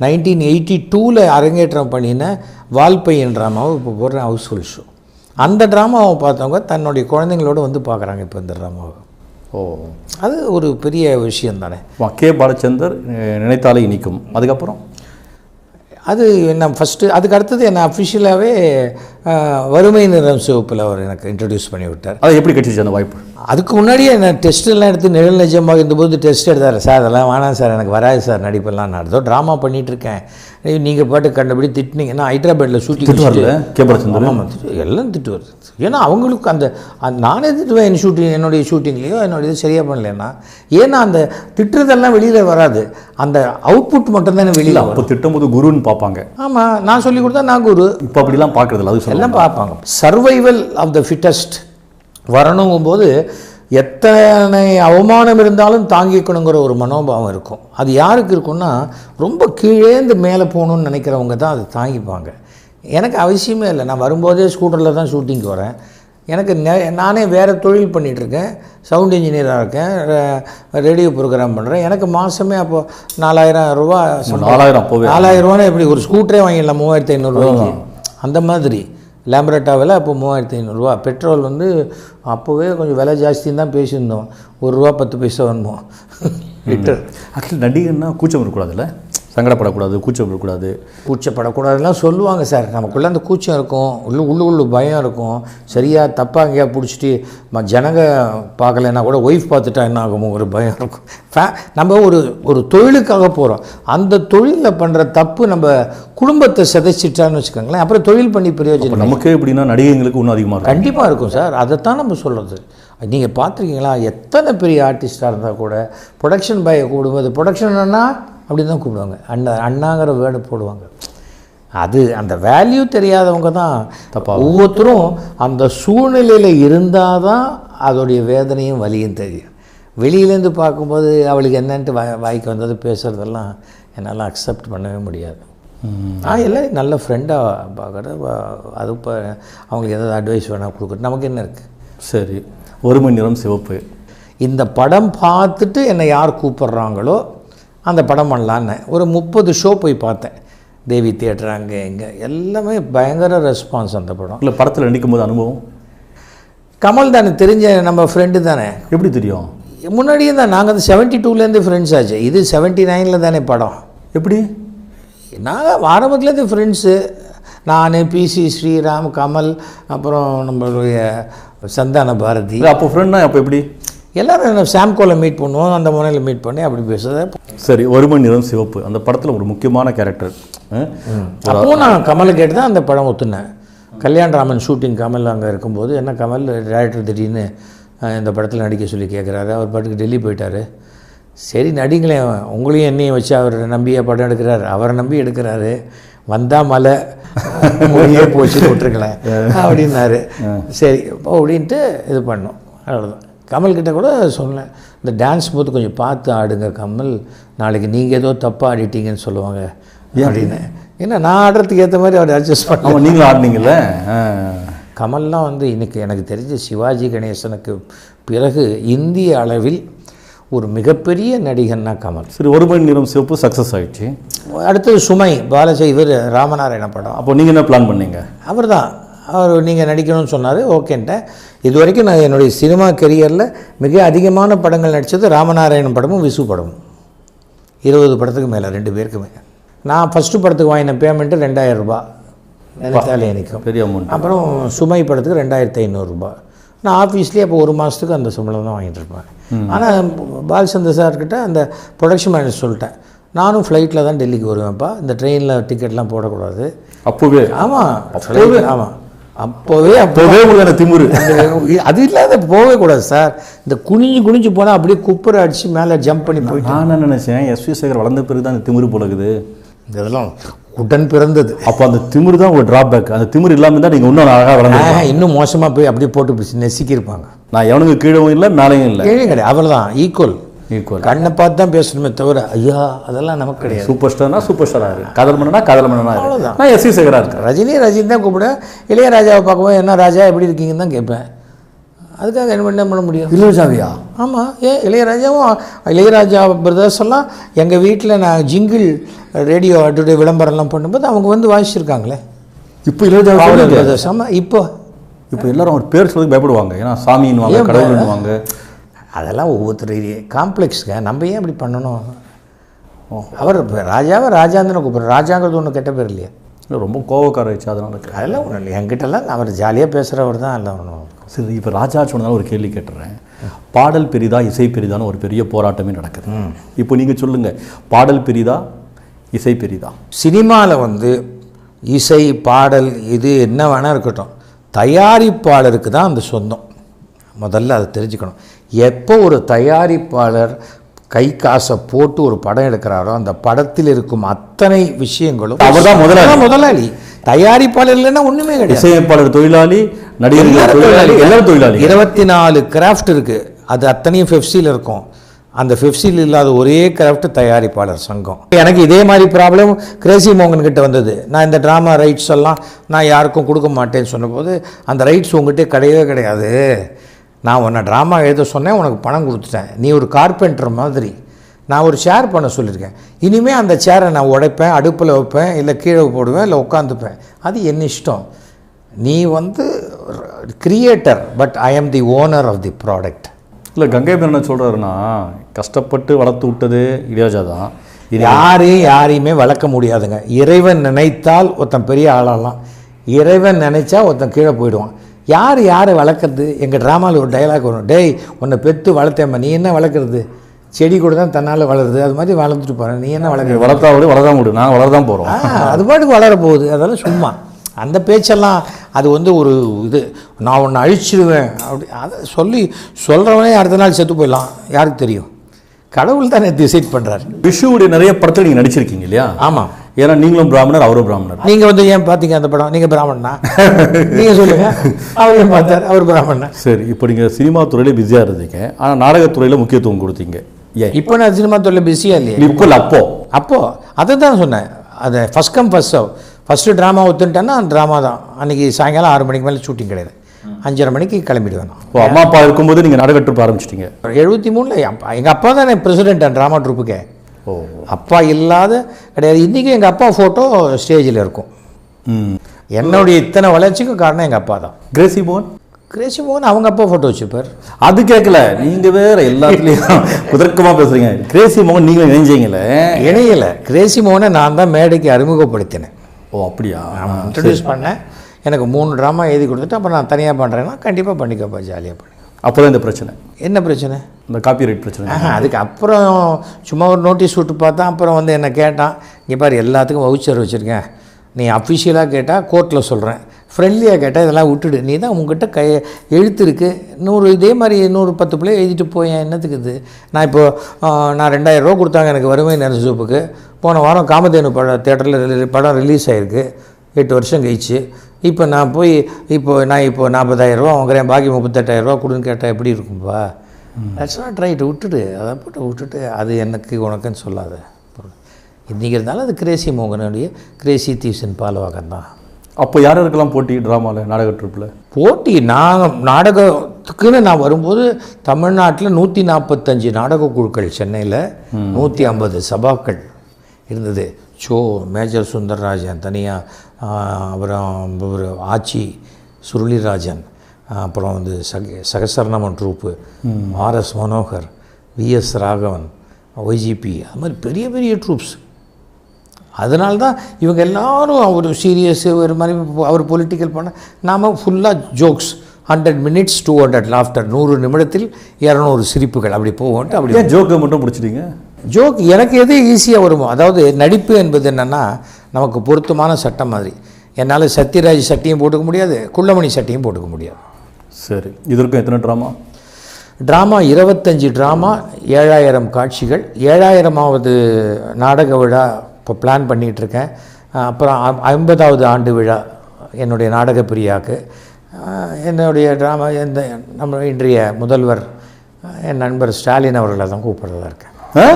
Nineteen eighty டூவில் அரங்கேற்றம் பண்ணின வால்பையன் ட்ராமாவை இப்போ போடுறேன் ஹவுஸ்ஃபுல் ஷோ. அந்த ட்ராமாவை பார்த்தவங்க தன்னுடைய குழந்தைங்களோட வந்து பார்க்குறாங்க இப்போ இந்த ட்ராமாவை. ஓ. அது ஒரு பெரிய விஷயம் தானே. கே பாலச்சந்தர் நினைத்தாலே இனிக்கும். அதுக்கப்புறம்? அது என்ன ஃபஸ்ட்டு அதுக்கு அடுத்தது என்னை அஃபிஷியலாகவே வறுமை நிறம் சிவப்பில் அவர் எனக்கு இன்ட்ரடியூஸ் பண்ணி விட்டார் அதை எப்படி கிடைச்சிச்சு அந்த வாய்ப்பு? அதுக்கு முன்னாடியே நான் டெஸ்ட் எல்லாம் எடுத்து நிழல் நிஜமாக இருந்தபோது டெஸ்ட் எடுத்தார். சார் அதெல்லாம் வேணாம் சார் எனக்கு வராது சார் நடிப்பெல்லாம். நான் ஏதோ ட்ராமா பண்ணிகிட்ருக்கேன் நீங்கள் பாட்டு கண்டபடி திட்டினீங்க. நான் ஹைதராபாத்தில் ஷூட்டிங் திட்டு எல்லாம் திட்டு வருது. ஏன்னா அவங்களுக்கு அந்த நானே திட்டுவேன் என் ஷூட்டிங் என்னுடைய ஷூட்டிங்லேயோ என்னுடைய இது சரியாக பண்ணலைன்னா. ஏன்னா அந்த திட்டுறதெல்லாம் வெளியில் வராது. அந்த அவுட்புட் மட்டும் தானே வெளியில் அப்போ திட்டும்போது குருன்னு பார்ப்பாங்க. ஆமாம் நான் சொல்லி கொடுத்தா நான் குரு. இப்போ அப்படிலாம் பார்க்கறதில்ல அது எல்லாம் பார்ப்பாங்க. சர்வைவல் ஆஃப் த ஃபிட்டஸ்ட் வரணுங்கும்போது எத்தனை அவமானம் இருந்தாலும் தாங்கிக்கணுங்கிற ஒரு மனோபாவம் இருக்கும். அது யாருக்கு இருக்கும்னா ரொம்ப கீழேந்து மேலே போகணும்னு நினைக்கிறவங்க தான் அது தாங்கிப்பாங்க. எனக்கு அவசியமே இல்லை. நான் வரும்போதே ஸ்கூட்டரில் தான் ஷூட்டிங்க்கு வரேன். எனக்கு நெ- நானே வேறு தொழில் பண்ணிகிட்ருக்கேன் சவுண்ட் இன்ஜினியராக இருக்கேன். ரேடியோ ப்ரோக்ராம் பண்ணுறேன். எனக்கு மாதமே அப்போது நாலாயிரம் ரூபா. நாலாயிரம் நாலாயிரம் ரூபானா எப்படி ஒரு ஸ்கூட்டரே வாங்கிடலாம் மூவாயிரத்தி ஐநூறுரூவாய்க்கு அந்த மாதிரி. லேம்பரட்டாவில் அப்போ மூவாயிரத்தி ஐநூறுரூவா பெட்ரோல் வந்து அப்போவே கொஞ்சம் விலை ஜாஸ்தின்னு தான் பேசியிருந்தோம். ஒரு ரூபா பத்து பைசா வேணுமோ. லிட்டர். ஆக்சுவலி நடிகர்னா கூச்சம் இருக்கக்கூடாதுல்ல? சங்கடப்படக்கூடாது கூச்சம் இருக்கக்கூடாது கூச்சப்படக்கூடாதுலாம் சொல்லுவாங்க சார். நமக்குள்ளே அந்த கூச்சம் இருக்கும். உள்ளு உள்ளு உள்ளு பயம் இருக்கும். சரியாக தப்பாக எங்கேயா பிடிச்சிட்டு ஜனங்க பார்க்கலைன்னா கூட ஒய்ஃப் பார்த்துட்டா என்ன ஆகுமோ ஒரு பயம் இருக்கும். ஃபே நம்ம ஒரு ஒரு தொழிலுக்காக போகிறோம் அந்த தொழிலில் பண்ணுற தப்பு நம்ம குடும்பத்தை சிதைச்சிட்டான்னு வச்சுக்கோங்களேன். அப்புறம் தொழில் பண்ணி பிரயோஜனம் நமக்கே எப்படின்னா நடிகைங்களுக்கு இன்னும் அதிகமாக இருக்கும். கண்டிப்பாக இருக்கும் சார். அதைத்தான் நம்ம சொல்கிறது நீங்கள் பார்த்துருக்கீங்களா? எத்தனை பெரிய ஆர்டிஸ்டாக இருந்தால் கூட ப்ரொடக்ஷன் பாயை கூடும்போது ப்ரொடக்ஷன் அப்படி தான் கூப்பிடுவாங்க. அண்ணா அண்ணாங்கிற வேர்டு போடுவாங்க. அது அந்த வேல்யூ தெரியாதவங்க தான். ஒவ்வொருத்தரும் அந்த சூழ்நிலையில் இருந்தால் தான் அதோடைய வேதனையும் வலியும் தெரியும். வெளியிலேருந்து பார்க்கும்போது அவளுக்கு என்னன்ட்டு வாய் வாய்க்கு வந்தது பேசுகிறதெல்லாம் என்னால் அக்செப்ட் பண்ணவே முடியாது. நான் எல்லாரும் நல்ல ஃப்ரெண்டாக பார்க்குறேன். அது இப்போ அவங்களுக்கு ஏதாவது அட்வைஸ் வேணால் கொடுக்குறது நமக்கு என்ன இருக்குது சரி. ஒரு மணி நேரம் சிவப்பு. இந்த படம் பார்த்துட்டு என்னை யார் கூப்பிட்றாங்களோ அந்த படம் பண்ணலான்னு. ஒரு முப்பது ஷோ போய் பார்த்தேன். தேவி தியேட்டர் அங்கே இங்கே எல்லாமே பயங்கர ரெஸ்பான்ஸ் அந்த படம். இல்லை படத்தில் நடிக்கும் போது அனுபவம்? கமல் தானே தெரிஞ்ச நம்ம ஃப்ரெண்டு தானே. எப்படி தெரியும்? முன்னாடியே தான் நாங்கள் அந்த செவன்ட்டி டூலேருந்து ஃப்ரெண்ட்ஸ் ஆச்சு. இது செவன்ட்டி நைனில் தானே படம். எப்படி? நாங்கள் ஆரம்பத்துலேருந்து ஃப்ரெண்ட்ஸு நான் பிசி ஸ்ரீராம் கமல் அப்புறம் நம்மளுடைய சந்தான பாரதி. அப்போ ஃப்ரெண்ட்னா அப்போ எப்படி? எல்லோரும் சாம்கோவில் மீட் பண்ணுவோம் அந்த முனையில் மீட் பண்ணி அப்படி பேசுறது சரி ஒரு மணி நேரம் சிவப்பு. அந்த படத்தில் ஒரு முக்கியமான கேரக்டர் அப்போது நான் கமலை கேட்டு தான் அந்த படம் ஒத்துனேன். கல்யாணராமன் ஷூட்டிங் கமல் அங்கே இருக்கும்போது என்ன கமல் டேரக்டர் திடீர்னு இந்த படத்தில் நடிக்க சொல்லி கேட்குறாரு அவர் பாட்டுக்கு டெல்லி போயிட்டாரு. சரி நடிங்களேன் உங்களையும் என்னையும் வச்சு அவர் நம்பியே படம் எடுக்கிறார். அவரை நம்பி எடுக்கிறாரு. வந்தா மலை மொழியே போச்சு விட்டுருங்களேன். அப்படின்னாரு. சரி அப்படின்ட்டு இது பண்ணோம். அவ்வளோதான் கமல்கிட்ட கூட சொன்னேன் இந்த டான்ஸ் போது கொஞ்சம் பார்த்து ஆடுங்க கமல் நாளைக்கு நீங்கள் ஏதோ தப்பாக ஆடிட்டீங்கன்னு சொல்லுவாங்க அப்படின்னு. ஏன்னா நான் ஆடுறதுக்கு ஏற்ற மாதிரி அவர் அட்ஜஸ்ட் பண்ண ஆமாம் நீங்களும் ஆடினீங்கல்ல? ஆ. கமல்லாம் வந்து இன்னைக்கு எனக்கு தெரிஞ்ச சிவாஜி கணேசனுக்கு பிறகு இந்திய அளவில் ஒரு மிகப்பெரிய நடிகன்னா கமல். சரி ஒரு மணி நேரம் சிவப்பு சக்ஸஸ் ஆயிடுச்சு. அடுத்தது சுமை இவர் ராமநாராயண படம். அப்போ நீங்கள் என்ன பிளான் பண்ணீங்க? அவர் தான் அவர் நீங்கள் நடிக்கணும்னு சொன்னார் ஓகேன்ட்டேன். இது வரைக்கும் நான் என்னுடைய சினிமா கெரியரில் மிக அதிகமான படங்கள் நடித்தது ராமநாராயணன் படமும் விசு படமும். இருபது படத்துக்கு மேலே ரெண்டு பேருக்குமே நான் ஃபஸ்ட்டு படத்துக்கு வாங்கின பேமெண்ட்டு ரெண்டாயிரம் ரூபாய். நினைத்தாலே நிற்கும் பெரிய அமௌண்ட் அப்புறம் சுமை படத்துக்கு ரெண்டாயிரத்தி ஐநூறுரூபா நான் ஆஃபீஸ்லேயே அப்போ ஒரு மாதத்துக்கு அந்த சம்பளம் தான் வாங்கிட்டு இருப்பேன். ஆனால் பாலச்சந்தர் சார்கிட்ட அந்த ப்ரொடக்ஷன் மேனேஜர் சொல்லிட்டேன். நானும் ஃப்ளைட்டில் தான் டெல்லிக்கு வருவேன்ப்பா. இந்த ட்ரெயினில் டிக்கெட்லாம் போடக்கூடாது. அப்போவே? ஆமாம் ஆமாம் அப்போவே அப்போ அப்போவே உங்களுக்கு திமுரு. அது இல்லாத போகவே கூடாது சார். இந்த குனிஞ்சு குனிஞ்சு போனால் அப்படியே குப்புரை அடித்து மேலே ஜம்ப் பண்ணி போயிட்டு. நான் நினச்சேன் எஸ்வி சேகர் வளர்ந்த பிறகு தான் இந்த திமிரு போலகுது. இதெல்லாம் உடன் பிறந்தது. அப்போ அந்த திமிரு தான் ஒரு டிராபேக் அந்த திமிரு இல்லாமல் தான் நீங்கள் இன்னும் அழகாக வளர்ந்து இன்னும் மோசமாக போய் அப்படியே போட்டு நெசுக்கியிருப்பாங்க. நான் எவனுக்கு கீழவும் இல்லை மேலேயும் இல்லை. ஏழை கிடையாது அவர் தான் ஈக்குவல் ஈக்குவல் கண்ணை பார்த்து தான் பேசணுமே தவிர ஐயா அதெல்லாம் நமக்கு கிடையாது. சூப்பர் ஸ்டார்னா சூப்பர் ஸ்டாராக இருக்கு காதல் மன்னனா காதல் மன்னனா இருக்கு அவ்வளவுதான். நான் எஸ்வி சேகராக இருக்கேன். ரஜினி ரஜினி தான் கூப்பிட இளையராஜாவை பார்க்கும்போது என்ன ராஜா எப்படி இருக்கீங்கன்னு தான் கேட்பேன். அதுக்காக என்ன பண்ண பண்ண முடியும்? இளையராஜாவியா ஆமாம் ஏன் இளையராஜாவும் இளையராஜா பிரதர்ஸ் எல்லாம் எங்கள் வீட்டில் நான் ஜிங்கிள் ரேடியோ அட்டுடைய விளம்பரம்லாம் பண்ணும்போது அவங்க வந்து வாசிச்சிருக்காங்களே. இப்போ இளையராஜா பிரதர்ஸ். ஆமாம் இப்போ. இப்போ எல்லாரும் அவர் பேர் சொல்லி பயப்படுவாங்க. ஏன்னா சாமின்னுவாங்க ஏன் கடவுள்னுவாங்க அதெல்லாம் ஒவ்வொருத்தர் காம்ப்ளெக்ஸுங்க. நம்ம ஏன் இப்படி பண்ணணும்? அவர் ராஜாவை ராஜாந்தனை கூப்பிட்ற ராஜாங்கிறது ஒன்றும் கெட்ட பேர் இல்லையா. இல்லை, ரொம்ப கோவக்கார வச்சு அதனால அதெல்லாம் ஒன்றும் இல்லை என்கிட்டலாம் அவர் ஜாலியாக பேசுகிறவர் தான் எல்லாம் ஒன்றும் சரி இப்போ ராஜா சொன்னதால ஒரு கேள்வி கேட்டுறேன். பாடல் பெரிதா இசை பெரிதான்னு ஒரு பெரிய போராட்டமே நடக்குது. இப்போ நீங்கள் சொல்லுங்க பாடல் பெரிதா இசை பெரிதா? சினிமாவில் வந்து இசை பாடல் இது என்ன வேணால் இருக்கட்டும். தயாரிப்பாளருக்கு தான் அந்த சொந்தம். முதல்ல அதை தெரிஞ்சுக்கணும். எப்போ ஒரு தயாரிப்பாளர் கை காசை போட்டு ஒரு படம் எடுக்கிறாரோ அந்த படத்தில் இருக்கும் அத்தனை விஷயங்களும் அவர்தான் முதலாளி. அவர்தான் முதலாளி. தயாரிப்பாளர் இல்லைன்னா ஒன்றுமே கிடையாது. இசையமைப்பாளர் தொழிலாளி எல்லாரும் தொழிலாளி. எல்லாரும் தொழிலாளி இருபத்தி நாலு கிராஃப்ட் இருக்கு. அது அத்தனையும் ஃபெஃப்சியில் இருக்கும். அந்த ஃபெஃப்சில் இல்லாத ஒரே கிராஃப்ட் தயாரிப்பாளர் சங்கம். எனக்கு இதே மாதிரி ப்ராப்ளம் கிரேசி மோகன் கிட்ட வந்தது. நான் இந்த ட்ராமா ரைட்ஸ் எல்லாம் நான் யாருக்கும் கொடுக்க மாட்டேன்னு சொன்னபோது அந்த ரைட்ஸ் உங்ககிட்ட கிடையவே கிடையாது. நான் உன்னை ட்ராமா எழுத சொன்னேன் உனக்கு பணம் கொடுத்துட்டேன். நீ ஒரு கார்பெண்டர் மாதிரி. நான் ஒரு சேர் பண்ண சொல்லியிருக்கேன். இனிமேல் அந்த சேரை நான் உடைப்பேன் அடுப்பில் வைப்பேன் இல்லை கீழே போடுவேன் இல்லை உட்காந்துப்பேன். அது என் இஷ்டம். நீ வந்து creator but I am the owner of the product இல்லை கங்கை என்ன சொல்கிறாருன்னா கஷ்டப்பட்டு வளர்த்து விட்டது இளையராஜா தான். இது யாரையும் யாரையுமே வளர்க்க முடியாதுங்க. இறைவன் நினைத்தால் ஒருத்தன் பெரிய ஆளாகலாம் இறைவன் நினைச்சா ஒருத்தன் கீழே போயிடுவான். யார் யாரை வளர்க்குறது? எங்கள் ட்ராமாவில் ஒரு டயலாக் வரும். டேய் உன்னை பெற்று வளர்த்தேம்மா. நீ என்ன வளர்க்குறது? செடி கூட தான் தன்னால் வளருது. அது மாதிரி வளர்ந்துட்டு போகிறேன் நீ என்ன வளர்க்குறது? வளர்த்தா விட வளர்தான் முடியும் நாங்கள் வளர்தான் போகிறோம் அது பாட்டுக்கு வளர போகுது. அதெல்லாம் சும்மா. அந்த பேச்செல்லாம் அது வந்து ஒரு இது. நான் ஒன்று அழிச்சிடுவேன் அப்படி அதை சொல்லி சொல்கிறவனே அடுத்த நாள் செத்து போயிடலாம். யாருக்கு தெரியும்? கடவுள் தானே டிசைட் பண்ணுறாரு விஷுவுடைய நிறைய படத்தில் நீங்கள் நடிச்சிருக்கீங்க இல்லையா? ஆமாம் ஏன்னா நீங்களும் பிராமணர் அவரும் பிராமணர். நீங்கள் வந்து ஏன் பார்த்தீங்க அந்த படம்? நீங்கள் பிராமணனா? நீங்கள் சொல்லுங்கள் அவர் ஏன் பார்த்தார் அவர் பிராமணனா? சரி இப்போ நீங்கள் சினிமா துறையில பிஸியாக இருந்தீங்க. ஆனால் நாடகத்துறையில் முக்கியத்துவம் கொடுத்தீங்க. ஏன்? இப்போ நான் சினிமா தொழில் பிஸியாக இல்லையே. இப்போ அப்போ. அப்போது அதை தான் சொன்னேன். அது first come first serve first drama ஒத்துன்ட்டேன்னா drama தான். அன்றைக்கி சாயங்காலம் ஆறு மணிக்கு மேலே ஷூட்டிங் கிடையாது. அஞ்சரை மணிக்கு கிளம்பிடுவேன் இப்போ அம்மா அப்பா இருக்கும்போது நீங்கள் நாடக ட்ரிப் ஆரம்பிச்சிட்டீங்க. எழுபத்தி மூணில் அப்பா எங்கள் அப்பா தானே பிரசிடென்ட் ட்ராமா ட்ரூப்புக்கே ஓ அப்பா இல்லாத கிடையாது. இன்றைக்கும் எங்கள் அப்பா ஃபோட்டோ ஸ்டேஜில் இருக்கும். ம். என்னுடைய இத்தனை வளர்ச்சிக்கும் காரணம் எங்கள் அப்பா தான். கிரேசி மோகன்? கிரேசி மோகன் அவங்க அப்பா ஃபோட்டோ வச்சுப்பார் அது கேட்கல நீங்க வேற எல்லாத்துலயும் குதர்க்கமா பேசுறீங்க. கிரேசி மோகன் நீங்களும் இணைஞ்சீங்களே இணையலை. கிரேசி மோகனை நான் தான் மேடைக்கு அறிமுகப்படுத்தினேன். ஓ அப்படியா? இன்ட்ரடியூஸ் பண்ணேன். எனக்கு மூணு ட்ராமா எழுதி கொடுத்துட்டு அப்புறம் நான் தனியாக பண்ணுறேன்னா கண்டிப்பாக பண்ணிக்கப்பா ஜாலியாக அப்போதான் இந்த பிரச்சனை. என்ன பிரச்சனை? இந்த காப்பி ரைட் பிரச்சனை அதுக்கு அப்புறம் சும்மா ஒரு நோட்டீஸ் விட்டு பார்த்தா அப்புறம் வந்து என்னை கேட்டான்? இங்கே பாரு எல்லாத்துக்கும் வவுச்சர் வச்சுருக்கேன். நீ அஃபிஷியலாக கேட்டால் கோர்ட்டில் சொல்கிறேன் ஃப்ரெண்ட்லியாக கேட்டால் இதெல்லாம் விட்டுடு. நீ தான் உங்ககிட்ட கை எழுத்து இருக்குது நூறு இதே மாதிரி நூறு பத்து பிள்ளை எழுதிட்டு போயேன் என்னத்துக்கு இது? நான் இப்போ ஆ, நான் ரெண்டாயிரம் ரூபா கொடுத்தாங்க எனக்கு வறுமை நரசூப்புக்கு போன வாரம் காமதேனு படம் தேட்டரில் படம் ரிலீஸ் ஆகிருக்கு எட்டு வருஷம் கழிச்சு. இப்போ நான் போய் இப்போ நான் இப்போ நாற்பதாயிரரூவா வாங்குறேன் பாக்கி முப்பத்தெட்டாயிரரூவா கொடுன்னு கேட்டால் எப்படி இருக்கும்பா? தட்ஸ் நாட் ரைட் விட்டுடு. அதை போட்டு விட்டுட்டு அது எனக்கு உனக்குன்னு சொல்லாத. இன்றைக்கி இருந்தாலும் அது கிரேசி மோகனுடைய கிரேசி தீவ்சன் பாலவாகன் தான். அப்போ யார் யாருக்கெல்லாம் போட்டி ட்ராமாவில் நாடக ட்ரிப்பில் போட்டி நான் நாடகத்துக்குன்னு நான் வரும்போது தமிழ்நாட்டில் நூற்றி நாற்பத்தஞ்சு நாடக குழுக்கள் சென்னையில் நூற்றி ஐம்பது சபாக்கள் இருந்தது. சோ மேஜர் சுந்தரராஜன் தனியாக அப்புறம் ஒரு ஆச்சி சுருளிராஜன் அப்புறம் வந்து சக சகசரணமன் troupe RS Manohar VS Raghavan YGP அது மாதிரி பெரிய பெரிய ட்ரூப்ஸ். அதனால தான் இவங்க எல்லாரும் அவர் சீரியஸ் ஒரு மாதிரி அவர் பொலிட்டிக்கல் பண்ண நாம் ஃபுல்லாக jokes hundred minutes two hundred laughter நூறு நிமிடத்தில் இரநூறு சிரிப்புகள் அப்படி போவோன்ட்டு அப்படி ஜோக்கை மட்டும் பிடிச்சிட்டீங்க ஜோக் எனக்கு எது ஈஸியாக வருமோ அதாவது நடிப்பு என்பது என்னென்னா நமக்கு பொருத்தமான சட்டம் மாதிரி. என்னால் சத்யராஜ் சட்டையும் போட்டுக்க முடியாது குள்ளமணி சட்டையும் போட்டுக்க முடியாது. சரி. இதற்கும் எத்தனை ட்ராமா ட்ராமா இருபத்தஞ்சி ட்ராமா ஏழாயிரம் காட்சிகள். ஏழாயிரமாவது நாடக விழா இப்போ பிளான் பண்ணிகிட்ருக்கேன். அப்புறம் ஐம்பதாவது ஆண்டு விழா என்னுடைய நாடக பிரியாக்கு. அஹ், என்னுடைய ட்ராமா எந்த நம்ம இன்றைய முதல்வர் என் நண்பர் ஸ்டாலின் அவர்களை தான் கூப்பிட்றதா இருக்கேன். ஆ?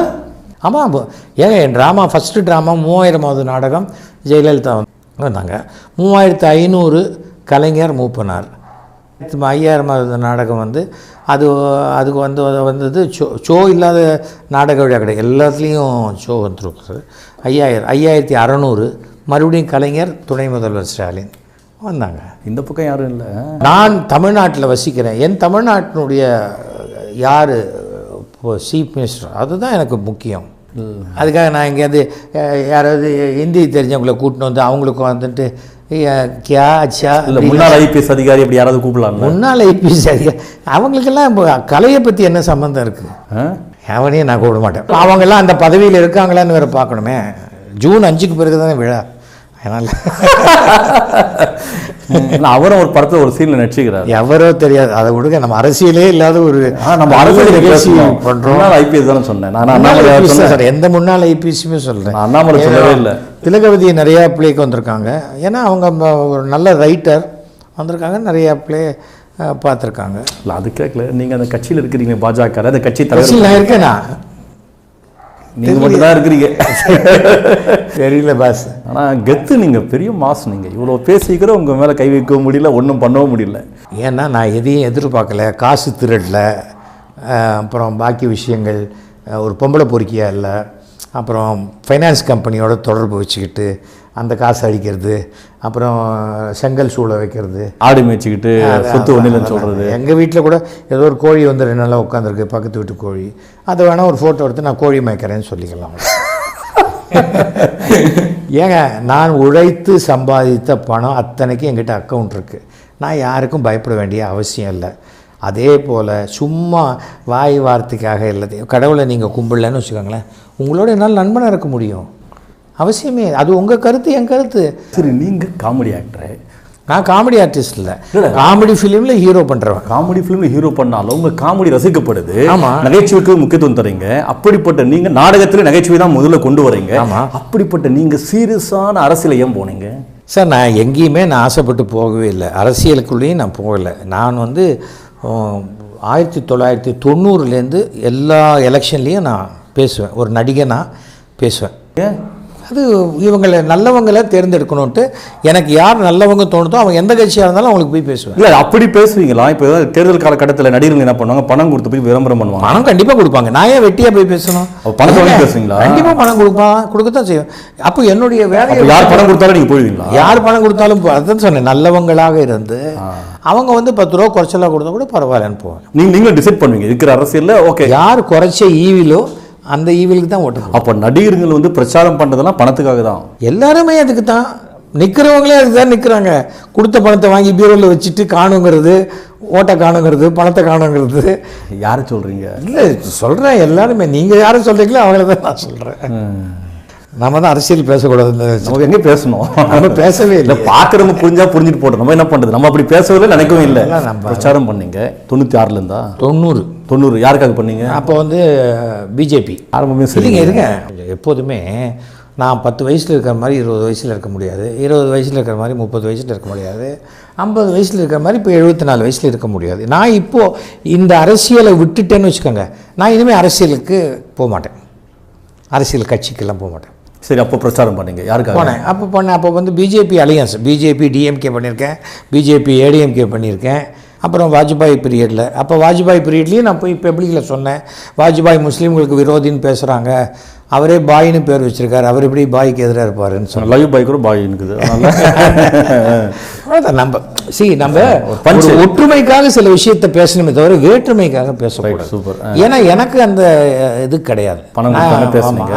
ஆமாம் ஏங்க என் ட்ராமா ஃபஸ்ட்டு ட்ராமா மூவாயிரமாவது நாடகம் ஜெயலலிதா வந்து- வந்தாங்க. மூவாயிரத்து ஐநூறு கலைஞர் மூப்பனார். ஐயாயிரமாவது நாடகம் வந்து அது அதுக்கு வந்து வந்தது ஷோ ஷோ இல்லாத நாடக விழா கிடையாது. எல்லாத்துலேயும் ஷோ வந்துருக்குது. ஐயாயிரம் ஐயாயிரத்தி அறநூறு மறுபடியும் கலைஞர் துணை முதல்வர் ஸ்டாலின் வந்தாங்க. இந்த பக்கம் யாரும் இல்லை. நான் தமிழ்நாட்டில் வசிக்கிறேன். என் தமிழ்நாட்டினுடைய யார் இப்போ சீஃப் மினிஸ்டர். அதுதான் எனக்கு முக்கியம். அதுக்காக நான் அஹ், யாராவது ஹிந்தி தெரிஞ்சவங்கள கூட்டின்னு வந்து அவங்களுக்கு வந்துட்டு "ஐயா, கியா அச்சா இல்லை முன்னாள் ஐபிஎஸ் அதிகாரி அப்படி யாராவது கூப்பிடலாம்ல? முன்னாள் ஐபிஎஸ் அதிகாரி. அவங்களுக்கெல்லாம் கலையை பற்றி என்ன சம்மந்தம் இருக்குது? அவனையும் நான் கூப்பிட மாட்டேன். அவங்கெல்லாம் அந்த பதவியில் இருக்காங்களான்னு வேறு பார்க்கணுமே. ஜூன் அஞ்சுக்கு பிறகு தானே விழா. அவரும் ஒரு படத்துல ஒரு சீன்ல நடிச்சுக்கிறார். எவரோ தெரியாது. அதை விடுங்க நம்ம அரசியலே இல்லாத ஒரு நம்ம அரசியல் பண்றோம். முன்னாள் ஐபிஎஸ் தானே சொன்னேன். நான் அண்ணாமலை சார் எந்த முன்னாள் ஐபிஎஸ்ஸுமே சொல்கிறேன் அண்ணாமலை சொல்லவே இல்லை. திலகவதி நிறையா பிளேக்கு வந்திருக்காங்க. ஏன்னா அவங்க ஒரு நல்ல ரைட்டர் வந்திருக்காங்க நிறையா பிளே பார்த்துருக்காங்க. இல்லை அது கேட்கல நீங்க அந்த கட்சியில் இருக்கிறீங்க பாஜக அந்த கட்சி தலைவர் கட்சியில் நான் இருக்கேனா? நீங்க மட்டும் தான் இருக்கிறீங்க. தெரியல பாஸ் ஆனா கெத்து நீங்க பெரிய மாஸ் நீங்க. இவ்வளவு பேசிக்கிற உங்க மேல கை வைக்கவும் முடியல ஒண்ணும் பண்ணவும் முடியல. ஏன்னா நான் எதையும் எதிர்பார்க்கல. காசு திருடல. அப்புறம் பாக்கி விஷயங்கள் ஒரு பொம்பளை பொறுக்கியா இல்லை. அப்புறம் ஃபைனான்ஸ் கம்பெனியோட தொடர்பு வச்சுக்கிட்டு அந்த காசு அடிக்கிறது அப்புறம் செங்கல் சூளை வைக்கிறது. ஆடு மேய்ச்சிக்கிட்டு சொத்து ஒண்ணிலன்னு சொல்றது. எங்கள் வீட்டில் கூட ஏதோ ஒரு கோழி வந்து ரெண்டு நாளாக உட்காந்துருக்கு பக்கத்து வீட்டு கோழி. அதை வேணால் ஒரு ஃபோட்டோ எடுத்து நான் கோழி மேய்க்கிறேன்னு சொல்லிக்கலாம். ஏங்க நான் உழைத்து சம்பாதித்த பணம் அத்தனைக்கும் எங்கிட்ட அக்கௌண்ட் இருக்குது நான் யாருக்கும் பயப்பட வேண்டிய அவசியம் இல்லை. அதே போல் சும்மா வாய் வார்த்தைக்காக இல்லை கடவுளை நீங்கள் கும்பிடலன்னு வச்சுக்கோங்களேன். உங்களோட என்னால் நண்பனாக இருக்க முடியும். அவசியமே அது உங்கள் கருத்து என் கருத்து. சரி நீங்கள் காமெடி ஆக்டர் நான் காமெடி ஆர்டிஸ்ட் இல்லை. காமெடி ஃபிலிமில் ஹீரோ பண்ணுறவன் காமெடி ஃபிலிம் ஹீரோ பண்ணாலும் உங்க காமெடி ரசிக்கப்படுது. ஆமா. நகைச்சுவைக்கு முக்கியத்துவம் தரீங்க. அப்படிப்பட்ட நீங்க நாடகத்துல நகைச்சுவை தான் முதல்ல கொண்டு வரீங்க. ஆமா. அப்படிப்பட்ட நீங்க சீரியஸான அரசியல் ஏன் போனீங்க. சார் நான் எங்கேயுமே நான் ஆசைப்பட்டு போகவே இல்லை. அரசியலுக்குள்ளேயும் நான் போகலை. நான் வந்து ஆயிரத்தி தொள்ளாயிரத்தி தொண்ணூறுலேருந்து எல்லா எலெக்ஷன்லேயும் நான் பேசுவேன். ஒரு நடிகனா பேசுவேன். ஏன்? அது இவங்களை நல்லவங்களை தேர்ந்தெடுக்கணுன்ட்டு எனக்கு யார் நல்லவங்க தோணுதோ அவங்க எந்த கட்சியாக இருந்தாலும் அவங்களுக்கு போய் பேசுவேன். இல்ல அப்படி பேசுவீங்களா? இப்போ ஏதாவது தேர்தல் காலகட்டத்தில் நடிகர்கள் என்ன பண்ணுவாங்க? பணம் கொடுத்து போய் விளம்பரம் பண்ணுவாங்க. பணம் கண்டிப்பாக கொடுப்பாங்க. நான் ஏன் வெட்டியாக போய் பேசணும்? பணத்தை வாங்கி பேசுவீங்களா? கண்டிப்பாக பணம் கொடுப்பான் கொடுக்கத்தான் செய்வேன். அப்போ என்னுடைய அப்ப யார் பணம் கொடுத்தாலும் நீங்க போயிடுவீங்களா? யார் பணம் கொடுத்தாலும் அதான் சொன்னேன் நல்லவங்களாக இருந்து அவங்க வந்து பத்து ரூபா குறைச்சலாக கொடுத்தா கூட பரவாயில்லன்னு போவாங்க நீங்க நீங்களும் டிசைட் பண்ணுவீங்க. இருக்கிற அரசியல்ல ஓகே யார் குறைச்ச ஈவிலோ அந்த ஈவிலுக்கு தான் ஓட்டு. அப்ப நடிகர்கள் வந்து பிரச்சாரம் பண்றதெல்லாம் பணத்துக்காக தான். எல்லாருமே அதுக்கு தான். நிற்கிறவங்களே அதுக்கு தான் நிற்கிறாங்க கொடுத்த பணத்தை வாங்கி பீரோவில் வச்சுட்டு காணுங்கிறது ஓட்டை காணுங்கிறது பணத்தை காணுங்கிறது. யாரை சொல்றீங்க? இல்லை சொல்கிறேன் எல்லாருமே. நீங்கள் யாரை சொல்கிறீங்களோ அவங்கள தான் நான் சொல்கிறேன் நம்ம தான் அரசியல் பேசக்கூடாதுன்னு நம்ம எங்க பேசணும்? நம்ம பேசவே இல்ல இல்லை பாக்குறவங்க புரிஞ்சா புரிஞ்சுட்டு போட்டோம். நம்ம என்ன பண்றது? நம்ம அப்படி பேசவே இல்லை நினைக்கவும் இல்லை. பிரச்சாரம் பண்ணீங்க. தொண்ணூத்தி ஆறுல இருந்தா? தொண்ணூறு. தொண்ணூறு யாருக்காக பண்ணீங்க? அப்போ வந்து பிஜேபி. ஆரம்பமே சரி. இல்லைங்க இருங்க. எப்போதுமே நான் பத்து வயசில் இருக்கிற மாதிரி இருபது வயசில் இருக்க முடியாது. இருபது வயசில் இருக்கிற மாதிரி முப்பது வயசில் இருக்க முடியாது. ஐம்பது வயசில் இருக்கிற மாதிரி இப்போ எழுபத்தி நாலு வயசில் இருக்க முடியாது. நான் இப்போது இந்த அரசியலை விட்டுட்டேன்னு வச்சுக்கோங்க நான் இனிமேல் அரசியலுக்கு போக மாட்டேன். அரசியல் கட்சிக்கெல்லாம் போக மாட்டேன். சரி அப்போ பிரச்சாரம் பண்ணீங்க. யாருக்காக? போனேன். அப்போ போனேன் அப்போ வந்து பிஜேபி அலையன்ஸ். பிஜேபி டிஎம்கே பண்ணியிருக்கேன். பிஜேபி ஏடிஎம்கே பண்ணியிருக்கேன். அப்புறம் வாஜ்பாய் பீரியடில். அப்போ வாஜ்பாய் பீரியட்லேயும் நான் போய் பப்ளிக்கில் சொன்னேன். வாஜ்பாய் முஸ்லீம்களுக்கு விரோதின்னு பேசுகிறாங்க அவரே பாயின்னு பேர் வச்சிருக்காரு. அவர் எப்படி பாய்க்கு எதிராக இருப்பாருன்னு சொன்னேன் லைவ் பைக் கூட பாய் இருக்குது. அவ்வளோதான் நம்ம சி நம்ம ஒற்றுமைக்காக சில விஷயத்தை பேசணுமே தவிர வேற்றுமைக்காக பேசக்கூடாது. சூப்பர் ஏன்னா எனக்கு அந்த இது கிடையாது. பணம்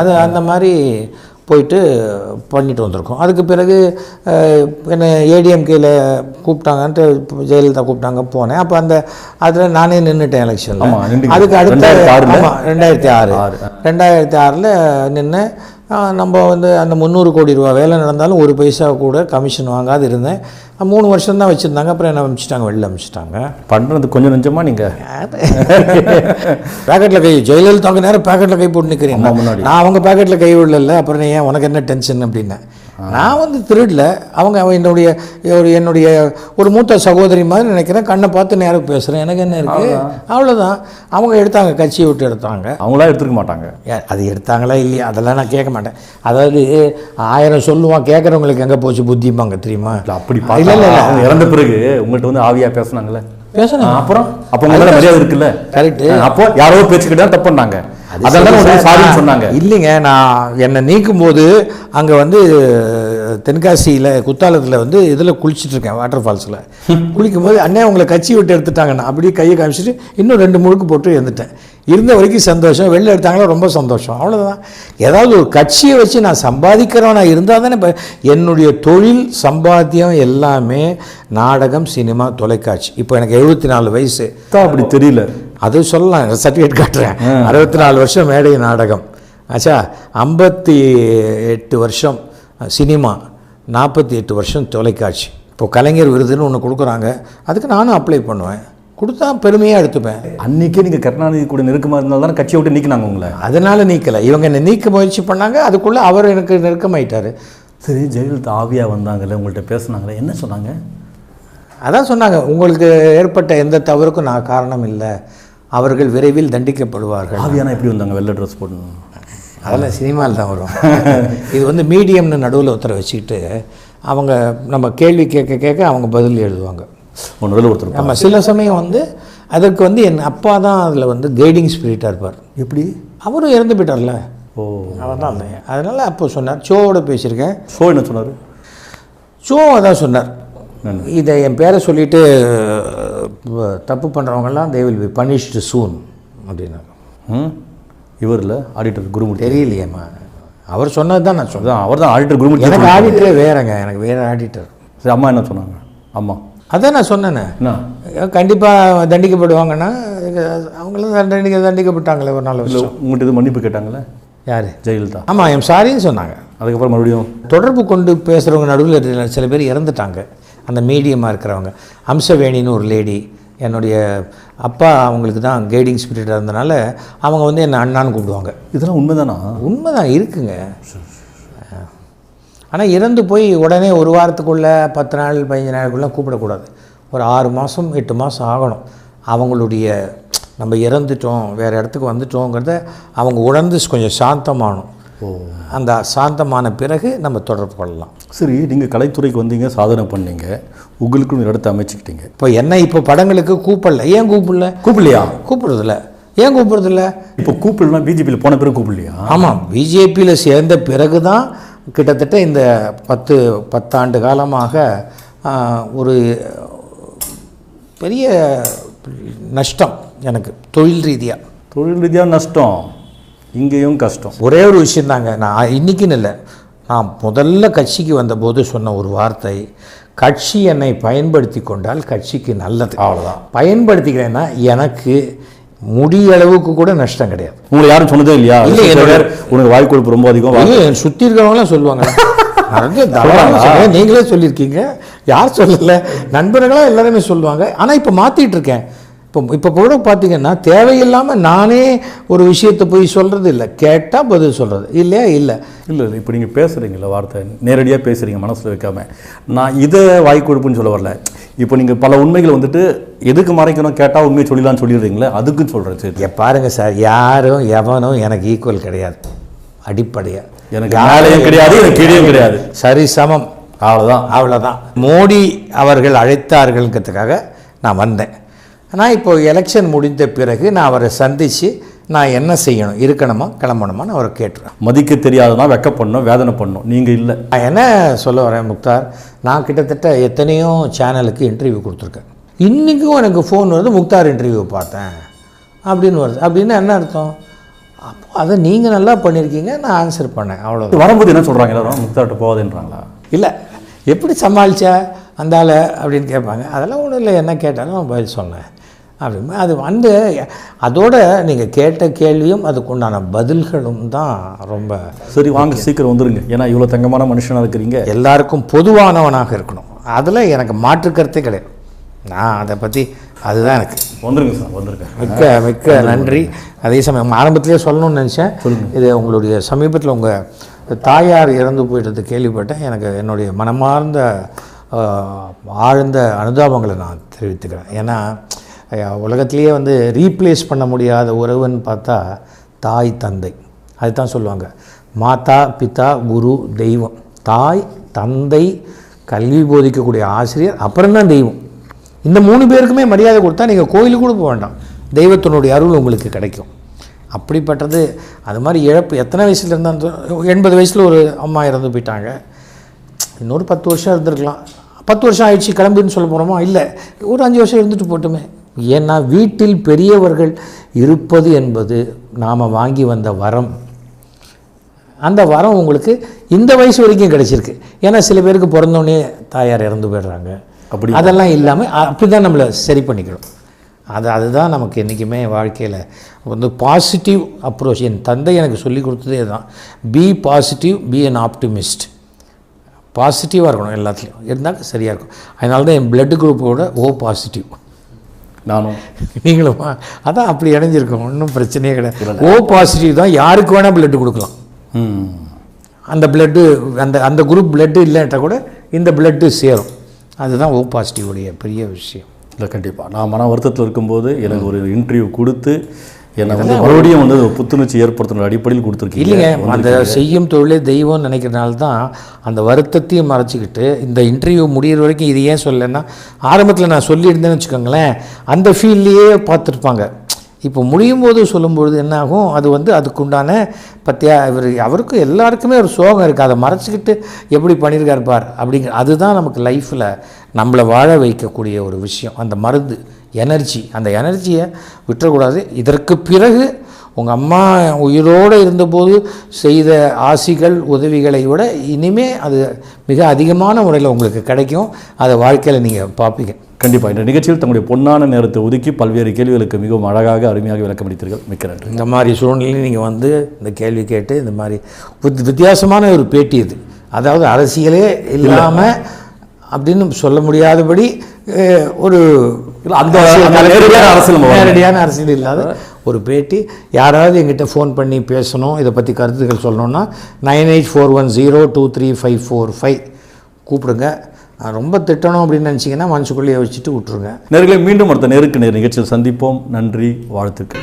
அது அந்த மாதிரி போயிட்டு பண்ணிட்டு வந்திருக்கோம். அதுக்கு பிறகு என்ன ஏடிஎம்கேல கூப்பிட்டாங்கன்ட்டு ஜெயலலிதா கூப்பிட்டாங்க போனேன். அப்போ அந்த அதில் நானே நின்றுட்டேன் எலெக்ஷனில். அதுக்கு அடுத்த ரெண்டாயிரத்தி ஆறு. ரெண்டாயிரத்தி ஆறில் நின்று நம்ம வந்து அந்த முந்நூறு கோடி ரூபா வேலை நடந்தாலும் ஒரு பைசா கூட கமிஷன் வாங்காது இருந்தேன். மூணு வருஷம் தான் வச்சுருந்தாங்க. அப்புறம் என்ன அனுப்பிச்சிட்டாங்க வெளில அனுப்பிச்சிட்டாங்க பண்றது கொஞ்சம் நெஞ்சமா நீங்க? பேக்கெட்டில் கை ஜெயலலிதாவுக்கு நேரம் பேக்கெட்டில் கை போட்டு நிற்கிறீங்க. நான் அவங்க பேக்கெட்டில் கை விடல அப்புறம் ஏன் உனக்கு என்ன டென்ஷன் அப்படின்னேன் நான் வந்து திருடல. அவங்க என்னுடைய ஒரு என்னுடைய ஒரு மூத்த சகோதரி மாதிரி நினைக்கிறேன். கண்ணை பார்த்து நேரம் பேசுகிறேன் எனக்கு என்ன இருக்குது அவ்வளோதான் அவங்க எடுத்தாங்க கட்சியை விட்டு எடுத்தாங்க. அவங்களா எடுத்துக்க மாட்டாங்க. அது எடுத்தாங்களா இல்லையா? அதெல்லாம் நான் கேட்க மாட்டேன். அதாவது ஆயிரம் சொல்லுவான் கேட்குறவங்களுக்கு எங்கே போச்சு புத்திம்பாங்க தெரியுமா? இல்ல அப்படி இல்ல. அவங்க இறந்த பிறகு உங்கள்கிட்ட வந்து ஆவியா பேசுனாங்கல்ல? பேசணும் அப்புறம்? அப்போ உங்களோட மரியாதை இருக்குல்ல? கரெக்ட் அப்போ யாரோ பேச்சுக்கிட்டா தப்பு பண்ணாங்க. அதெல்லாம் சொன்னாங்க. இல்லைங்க நான் என்னை நீக்கும் போது அங்கே வந்து தென்காசியில் குத்தாலத்தில் வந்து இதில் குளிச்சுட்டு இருக்கேன் வாட்டர் ஃபால்ஸில் குளிக்கும்போது அண்ணே உங்களை கட்சி விட்டு எடுத்துட்டாங்க நான் அப்படியே கையை காமிச்சிட்டு இன்னும் ரெண்டு முழுக்கு போட்டு இருந்துட்டேன் இருந்த வரைக்கும் சந்தோஷம் வெளில எடுத்தாங்களா ரொம்ப சந்தோஷம். அவ்வளோதான் ஏதாவது ஒரு கட்சியை வச்சு நான் சம்பாதிக்கிறவனா இருந்தால் தானே இப்போ என்னுடைய தொழில் சம்பாத்தியம் எல்லாமே நாடகம் சினிமா தொலைக்காட்சி. இப்போ எனக்கு எழுபத்தி நாலு வயசு அப்படி தெரியல. அது சொல்லலாம். சர்டிஃபிகேட் காட்டுறேன். அறுபத்தி நாலு வருஷம் மேடை நாடகம். ஆச்சா ஐம்பத்தி எட்டு வருஷம் சினிமா நாற்பத்தி எட்டு வருஷம் தொலைக்காட்சி. இப்போ கலைஞர் விருதுன்னு ஒன்று கொடுக்குறாங்க. அதுக்கு நானும் அப்ளை பண்ணுவேன். கொடுத்தா பெருமையாக எடுத்துப்பேன். அன்னைக்கே நீங்க கருணாநிதி கூட நெருக்கமா இருந்தால் தானே கட்சியை விட்டு நீக்கினாங்க உங்களை? அதனால நீக்கலை. இவங்க என்னை நீக்க முயற்சி பண்ணாங்க அதுக்குள்ளே அவர் எனக்கு நெருக்கமாயிட்டார். சரி ஜெயலலிதா ஆவியா வந்தாங்கல்ல உங்கள்கிட்ட பேசுனாங்களே என்ன சொன்னாங்க? அதான் சொன்னாங்க உங்களுக்கு ஏற்பட்ட எந்த தவறுக்கும் நான் காரணம் இல்லை. அவர்கள் விரைவில் தண்டிக்கப்படுவார்கள். ஆவியானா எப்படி வந்தாங்க? வெள்ளை ட்ரெஸ் போட்டு அதெல்லாம் சினிமாவில் தான் வரும். இது வந்து மீடியம்னு நடுவில் ஒருத்தரை வச்சுக்கிட்டு அவங்க நம்ம கேள்வி கேட்க கேட்க அவங்க பதில் எழுதுவாங்க. ஒன்று நடுவில் ஒருத்தர் நம்ம சில சமயம் வந்து அதற்கு வந்து என் அப்பா தான் அதில் வந்து கைடிங் ஸ்பிரிட்டாக இருப்பார். எப்படி? அவரும் இறந்து போயிட்டார்ல. ஓ. அவர் தான் அதனால் அப்போ சொன்னார் ஷோவோட பேசியிருக்கேன். ஷோ என்ன சொன்னார்? ஷோ அதான் சொன்னார்? இதை என் பேரை சொல்லிட்டு அஹ், தப்பு பண்ணுறவங்கெல்லாம் they will be punished soon அப்படின்னாங்க. ம்? இவர் இல்லை ஆடிட்டர் குருமூர்த்தி. தெரியலையேம்மா. அவர் சொன்னது தான் நான் சொன்னேன். அவர் தான் ஆடிட்டர் குருமூர்த்தி எனக்கு ஆடிட்டரே வேறங்க எனக்கு வேறு ஆடிட்டர் சரி அம்மா என்ன சொன்னாங்க? அம்மா. அதான் நான் என்ன? கண்டிப்பாக தண்டிக்கப்படுவாங்கன்னா அவங்களும் தண்டிக்க தண்டிக்கப்பட்டாங்களே ஒரு இல்லை வருஷம். உங்கள்கிட்ட இது மன்னிப்பு கேட்டாங்களே? யார்? ஜெயலலிதா. ஆமாம் எம் சாரின்னு சொன்னாங்க. அதுக்கப்புறம் மறுபடியும்? தொடர்பு கொண்டு பேசுகிறவங்க நடுவில் சில பேர் இறந்துட்டாங்க. அந்த மீடியமாக இருக்கிறவங்க. அம்சவேணின்னு ஒரு லேடி என்னுடைய அப்பா அவங்களுக்கு தான் கைடிங் ஸ்பிரிட்டாக இருந்தனால அவங்க வந்து என்னை அண்ணான்னு கூப்பிடுவாங்க. இதெல்லாம் உண்மைதானா? உண்மைதான் இருக்குங்க. ஆனால் இறந்து போய் உடனே ஒரு வாரத்துக்குள்ளே பத்து நாள் பதினஞ்சு நாளுக்குள்ளே கூப்பிடக்கூடாது. ஒரு ஆறு மாதம் எட்டு மாதம் ஆகணும். அவங்களுடைய நம்ம இறந்துட்டோம் வேறு இடத்துக்கு வந்துட்டோங்கிறத அவங்க உணர்ந்து கொஞ்சம் சாந்தமானோம் அந்த சாந்தமான பிறகு நம்ம தொடர்பு கொள்ளலாம். சரி நீங்கள் கலைத்துறைக்கு வந்தீங்க சாதனை பண்ணீங்க. உங்களுக்குன்னு ஒரு இடத்த அமைச்சுக்கிட்டீங்க. இப்போ என்ன இப்போ படங்களுக்கு கூப்பிடல. ஏன் கூப்பிடல? கூப்பிடலையா? கூப்பிடுறதில்ல. ஏன் கூப்பிடுறதில்ல? இப்போ கூப்பிடலாம் பிஜேபியில் போன பிறகு கூப்பிடலையா? ஆமாம் பிஜேபியில் சேர்ந்த பிறகு தான் கிட்டத்தட்ட இந்த பத்து பத்தாண்டு காலமாக ஒரு பெரிய நஷ்டம் எனக்கு தொழில் ரீதியாக தொழில் ரீதியாக நஷ்டம் இங்கேயும் கஷ்டம். ஒரே ஒரு விஷயந்தாங்க நான் இன்னைக்குன்னு இல்லை. நான் முதல்ல கட்சிக்கு வந்தபோது சொன்ன ஒரு வார்த்தை கட்சி என்னை பயன்படுத்தி கொண்டால் கட்சிக்கு நல்லது. அவ்வளோதான் பயன்படுத்திக்கிறேன்னா எனக்கு முடிய அளவுக்கு கூட நஷ்டம் கிடையாது. உங்களை யாரும் சொன்னதே இல்லையா? இல்லை, என்னோட- உனக்கு வாய் கொழுப்பு ரொம்ப அதிகம் என் சுற்றி இருக்கிறவங்களாம் சொல்லுவாங்க. நீங்களே சொல்லியிருக்கீங்க. யார் சொல்லலை? நண்பர்களாக எல்லாருமே சொல்லுவாங்க. ஆனால் இப்போ மாற்றிட்டு இருக்கேன். இப்போ இப்போ கூட பார்த்தீங்கன்னா தேவையில்லாமல் நானே ஒரு விஷயத்தை போய் சொல்கிறது இல்லை. கேட்டால் பதில் சொல்கிறது இல்லையா? இல்லை. இல்லை இல்லை இப்போ நீங்கள் பேசுகிறீங்களா வார்த்தை. நேரடியாக பேசுகிறீங்க மனசில் வைக்காம. நான் இதை வாய் கொழுப்புன்னு சொல்ல வரல. இப்போ நீங்கள் பல உண்மைகளை வந்துட்டு எதுக்கு மறைக்கணும்? கேட்டால் உண்மையை சொல்லிடலாம்னு சொல்லிடுறீங்களே அதுக்குன்னு சொல்கிறேன் சரி. இங்க பாருங்க சார் யாரும் எவனும் எனக்கு ஈக்குவல் கிடையாது. அடிப்படையாக எனக்கு மேலேயும் கிடையாது எனக்கு கீழேயும் கிடையாது. சரி சமம். அவ்வளோதான் அவ்வளோதான் மோடி அவர்கள் அழைத்தார்கள்ங்கிறதுக்காக நான் வந்தேன். நான் இப்போ எலெக்ஷன் முடிந்த பிறகு நான் அவரை சந்தித்து நான் என்ன செய்யணும்? இருக்கணுமா? கிளம்பணுமான்னு அவரை கேட்டுறேன். மதிக்க தெரியாதனா வெக்கப்படணும் வேதனை பண்ணணும். நீங்கள் இல்லை. நான் என்ன சொல்ல வரேன் முக்தார்? நான் கிட்டத்தட்ட எத்தனையோ சேனலுக்கு இன்டர்வியூ கொடுத்துருக்கேன். இன்றைக்கும் எனக்கு ஃபோன் வருது முக்தார் இன்டர்வியூ பார்த்தேன். அப்படின்னு வருது. அப்படின்னு என்ன அர்த்தம்? அப்போ அதை நீங்கள் நல்லா பண்ணியிருக்கீங்க நான் ஆன்சர் பண்ணேன். அவ்வளோ வரும்போது என்ன சொல்கிறாங்க எல்லாரும்? முக்தாட்ட போகாதுன்றாங்களா? இல்லை. எப்படி சமாளிச்ச? அந்த ஆளை? அப்படின்னு கேட்பாங்க. அதெல்லாம் ஒன்றும் இல்லை. என்ன கேட்டாலும் நான் பதில் சொன்னேன் அப்படின்னு அது வந்து அதோட நீங்கள் கேட்ட கேள்வியும் அதுக்குண்டான பதில்களும் தான் ரொம்ப சரி வாங்க சீக்கிரம் வந்துருங்க. ஏன்னா இவ்வளோ தங்கமான மனுஷனாக இருக்கிறீங்க. எல்லாருக்கும் பொதுவானவனாக இருக்கணும். அதில் எனக்கு மாற்று கருத்தே கிடையாது. நான் அதை பற்றி அதுதான் எனக்கு. வந்துருங்க சார் வந்துருங்க. மிக்க மிக்க நன்றி. அதே சமயம் ஆரம்பத்திலே சொல்லணும்னு நினச்சேன். இது உங்களுடைய சமீபத்தில் உங்கள் தாயார் இறந்து போயிட்டது கேள்விப்பட்டேன். எனக்கு என்னுடைய மனமார்ந்த ஆழ்ந்த அனுதாபங்களை நான் தெரிவித்துக்கிறேன். ஏன்னா உலகத்திலேயே வந்து ரீப்ளேஸ் பண்ண முடியாத உறவுன்னு பார்த்தா தாய் தந்தை. அதுதான் சொல்லுவாங்க. மாதா பிதா குரு தெய்வம். தாய் தந்தை கல்வி போதிக்கக்கூடிய ஆசிரியர் அப்புறம்தான் தெய்வம். இந்த மூணு பேருக்குமே மரியாதை கொடுத்தா நீங்கள் கோயிலுக்கு கூட போக வேண்டாம். தெய்வத்தினுடைய அருள் உங்களுக்கு கிடைக்கும். அப்படிப்பட்டது அது மாதிரி இழப்பு எத்தனை வயசில் இருந்தால் எண்பது வயசில் ஒரு அம்மா இறந்து போயிட்டாங்க. இன்னொரு பத்து வருஷம் இருந்திருக்கலாம். பத்து வருஷம் ஆயிடுச்சு கிளம்புன்னு சொல்ல போகிறோமா இல்லை. ஒரு அஞ்சு வருஷம் இருந்துட்டு போட்டுமே. ஏன்னா வீட்டில் பெரியவர்கள் இருப்பது என்பது நாம் வாங்கி வந்த வரம். அந்த வரம் உங்களுக்கு இந்த வயசு வரைக்கும் கிடைச்சிருக்கு. ஏன்னா சில பேருக்கு பிறந்தோடனே தாயார் இறந்து போயிடுறாங்க. அப்படி அதெல்லாம் இல்லாமல் அப்படி தான் நம்மளை சரி பண்ணிக்கணும் அது அதுதான் நமக்கு என்றைக்குமே வாழ்க்கையில் வந்து பாசிட்டிவ் அப்ரோச் என் தந்தை எனக்கு சொல்லி கொடுத்ததே தான் be positive be an optimist பாசிட்டிவாக இருக்கணும் எல்லாத்துலேயும். இருந்தால் சரியாக இருக்கும். அதனால தான் என் பிளட் குரூப்போட ஓ பாசிட்டிவ் நானும். நீங்களும்? அதான் அப்படி இணைஞ்சிருக்கோம். ஒன்றும் பிரச்சனையே கிடையாது. ஓ பாசிட்டிவ் தான் யாருக்கு வேணால் பிளட் கொடுக்கலாம். அந்த பிளட்டு அந்த அந்த குரூப் பிளட்டு இல்லைன்ட்டா கூட இந்த பிளட்டு சேரும். அதுதான் ஓ பாசிட்டிவ் உடைய பெரிய விஷயம். இல்லை கண்டிப்பாக நான் மன வருத்தத்தில் இருக்கும்போது எனக்கு ஒரு இன்டர்வியூ கொடுத்து என்னை வந்து மறுபடியும் வந்து புத்துணர்ச்சி ஏற்படுத்தின அடிப்படையில் கொடுத்துருக்கீங்க. இல்லைங்க அந்த செய்யும் தொழிலே தெய்வம் நினைக்கிறனால தான் அந்த வருத்தத்தையும் மறைச்சிக்கிட்டு இந்த இன்டர்வியூ முடியிற வரைக்கும் இது ஏன் சொல்லலைன்னா ஆரம்பத்தில் நான் சொல்லியிருந்தேன்னு வச்சுக்கோங்களேன் அந்த ஃபீல்ட்லேயே பார்த்துருப்பாங்க. இப்போ முடியும் போது சொல்லும்பொழுது என்ன ஆகும்? அது வந்து அதுக்குண்டான பத்தியா இவர் அவருக்கு எல்லாருக்குமே ஒரு சோகம் இருக்குது அதை மறைச்சிக்கிட்டு எப்படி பண்ணியிருக்காரு பார் அப்படிங்கிற அதுதான் நமக்கு லைஃப்பில் நம்மளை வாழ வைக்கக்கூடிய ஒரு விஷயம். அந்த மருந்து. எனர்ஜி. அந்த எனர்ஜியை விட்டுறக்கூடாது. இதற்கு பிறகு உங்கள் அம்மா உயிரோடு இருந்தபோது செய்த ஆசிகள் உதவிகளை விட இனிமே அது மிக அதிகமான முறையில் உங்களுக்கு கிடைக்கும். அதை வாழ்க்கையில் நீங்கள் பார்ப்பீங்க. கண்டிப்பாக இந்த நிகழ்ச்சியில் தங்களுடைய பொன்னான நேரத்தை ஒதுக்கி பல்வேறு கேள்விகளுக்கு மிகவும் அழகாக அருமையாக விளக்கமளித்தீர்கள். மிக்க நன்றி. இந்த மாதிரி சூழ்நிலையில் நீங்கள் வந்து இந்த கேள்வி கேட்டு இந்த மாதிரி வித் வித்தியாசமான ஒரு பேட்டி இது. அதாவது அரசியலே இல்லாமல் அப்படின்னு சொல்ல முடியாதபடி ஒரு அந்த- நேரடியான அரசியல் இல்லாத ஒரு பேட்டி. யாராவது எங்கிட்ட ஃபோன் பண்ணி பேசணும் இதை பற்றி கருத்துக்கள் சொல்லணும்னா nine eight four one zero two three five four five கூப்பிடுங்க. ரொம்ப திட்டணும் அப்படின்னு நினச்சிங்கன்னா மனசுக்குள்ளேயே வச்சுட்டு விட்ருங்க நேர்களை மீண்டும் அடுத்த நேருக்கு நேர் நிகழ்ச்சியில் சந்திப்போம். நன்றி வாழ்த்துக்கள்.